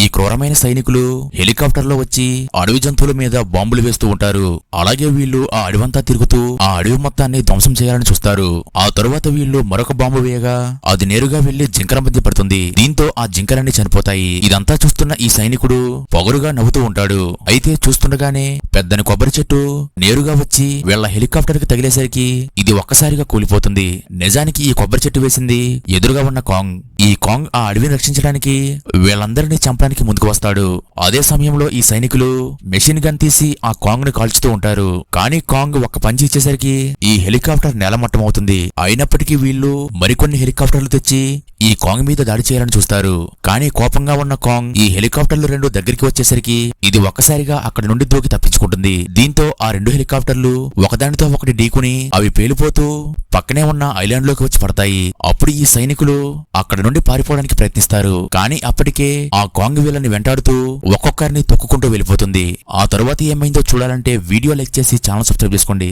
ఈ క్రూరమైన సైనికులు హెలికాప్టర్లో వచ్చి అడవి జంతువుల మీద బాంబులు వేస్తూ ఉంటారు. అలాగే వీళ్ళు ఆ అడవంతా తిరుగుతూ ఆ అడవి మొత్తాన్ని ధ్వంసం చేయాలని చూస్తారు. ఆ తరువాత వీళ్ళు మరొక బాంబు వేయగా అది నేరుగా వెళ్ళి జింకల మధ్య పడుతుంది. దీంతో ఆ జింకలన్నీ చనిపోతాయి. ఇదంతా చూస్తున్న ఈ సైనికుడు పొగరుగా నవ్వుతూ ఉంటాడు. అయితే చూస్తుండగానే పెద్దని కొబ్బరి చెట్టు నేరుగా వచ్చి వీళ్ళ హెలికాప్టర్కి తగిలేసరికి ఇది ఒక్కసారిగా కూలిపోతుంది. నిజానికి ఈ కొబ్బరి చెట్టు వేసింది ఎదురుగా ఉన్న కాంగ్. ఈ కాంగ్ ఆ అడవిని రక్షించడానికి వీళ్ళందరినీ చంపడానికి ముందుకు వస్తాడు. అదే సమయంలో ఈ సైనికులు మెషిన్ గన్ తీసి ఆ కాంగ్ని కాల్చుతూ ఉంటారు. కానీ కాంగ్ ఒక్క పంచి ఇచ్చేసరికి ఈ హెలికాప్టర్ నేలమట్టం అవుతుంది అయినప్పటికీ వీళ్ళు మరికొన్ని హెలికాప్టర్లు తెచ్చి ఈ కాంగ్ మీద దాడి చేయాలని చూస్తారు. కానీ కోపంగా ఉన్న కాంగ్ ఈ హెలికాప్టర్లు రెండు దగ్గరికి వచ్చేసరికి ఇది ఒక్కసారిగా అక్కడి నుండి దూకి తప్పించుకుంటుంది. దీంతో ఆ రెండు హెలికాప్టర్లు ఒకదానితో ఒకటి ఢీకుని అవి పేలిపోతూ పక్కనే ఉన్న ఐలాండ్లోకి వచ్చి పడతాయి. అప్పుడు ఈ సైనికులు అక్కడి నుండి పారిపోవడానికి ప్రయత్నిస్తారు. కానీ అప్పటికే ఆ కాంగ్ వీళ్ళని వెంటాడుతూ ఒక్కొక్కరిని తొక్కుకుంటూ వెళ్ళిపోతుంది. ఆ తరువాత ఏమైందో చూడాలంటే వీడియో లైక్ చేసి ఛానల్ సబ్స్క్రైబ్ చేసుకోండి.